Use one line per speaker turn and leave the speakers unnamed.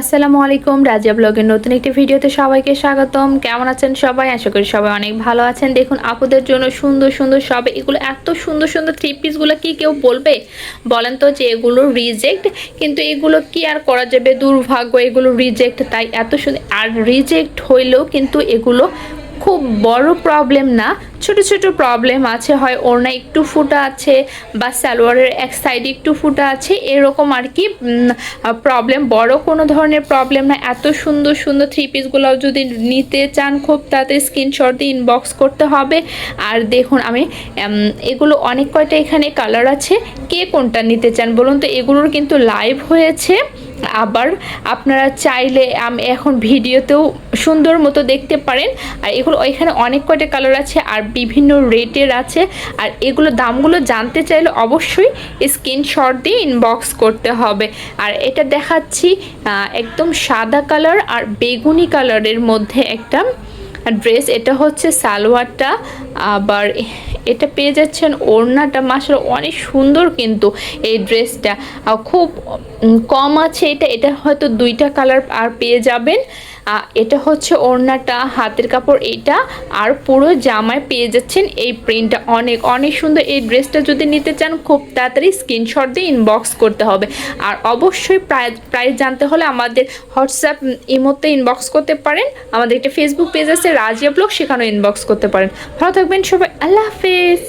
আসসালামু আলাইকুম, রাজিয়া ব্লগের নতুন একটি ভিডিওতে সবাইকে স্বাগতম। কেমন আছেন সবাই? আশা করি সবাই অনেক ভালো আছেন। দেখুন, আপুদের জন্য সুন্দর সুন্দর সবে এগুলো এত সুন্দর সুন্দর থ্রি পিসগুলো কি কেউ বলবে? বলেন তো যে এগুলো রিজেক্ট কিন্তু এগুলো কি আর করা যাবে? দুর্ভাগ্য, এগুলো রিজেক্ট তাই এত সুন্দর আর রিজেক্ট হইলেও কিন্তু এগুলো খুব বড় প্রবলেম না। ছোট ছোট প্রবলেম আছে, হয় ওড়না একটু ফুটা আছে বা সালোয়ারের এক সাইডে একটু ফুটা আছে, এরকম আর কি প্রবলেম বড় কোনো ধরনের প্রবলেম না। এত সুন্দর সুন্দর থ্রি পিসগুলো যদি নিতে চান খুব তাতে স্ক্রিনশট দিয়ে ইনবক্স করতে হবে। আর দেখুন, আমি এগুলো অনেক কয়টা এখানে কালার আছে, কে কোনটা নিতে চান বলুন তো? এগুলোর কিন্তু লাইভ হয়েছে। আবার আপনারা চাইলে আমি এখন ভিডিওতেও সুন্দর মতো দেখতে পারেন। আর এগুলো এখানে অনেক কয়টা কালার আছে আর বিভিন্ন রেটের আছে। আর এগুলো দামগুলো জানতে চাইলে অবশ্যই স্ক্রিনশট দিয়ে ইনবক্স করতে হবে। আর এটা দেখাচ্ছি একদম সাদা কালার আর বেগুনি কালারের মধ্যে একটা ড্রেস এটা হচ্ছে সালোয়ারটা, আবার এটা পেয়ে যাচ্ছেন ওড়নাটা মাসাল অনেক সুন্দর কিন্তু এই ড্রেসটা। খুব কম আছে এটা এটা হয়তো দুইটা কালার আর পেয়ে যাবেন। এটা হচ্ছে ওড়নাটা, হাতের কাপড় এটা আর পুরো জামায় পেয়ে যাচ্ছেন এই প্রিন্টটা অনেক অনেক সুন্দর। এই ড্রেসটা যদি নিতে চান, খুব তাড়াতাড়ি স্ক্রিনশট দিয়ে ইনবক্স করতে হবে। আর অবশ্যই প্রাইস প্রাইস জানতে হলে আমাদের হোয়াটসঅ্যাপ, ইমোতে ইনবক্স করতে পারেন। আমাদের একটা ফেসবুক পেজ আছে, রাজিয়া ব্লগ, সেখানেও ইনবক্স করতে পারেন। ভালো থাকবেন সবাই। আল্লাহ হাফেজ।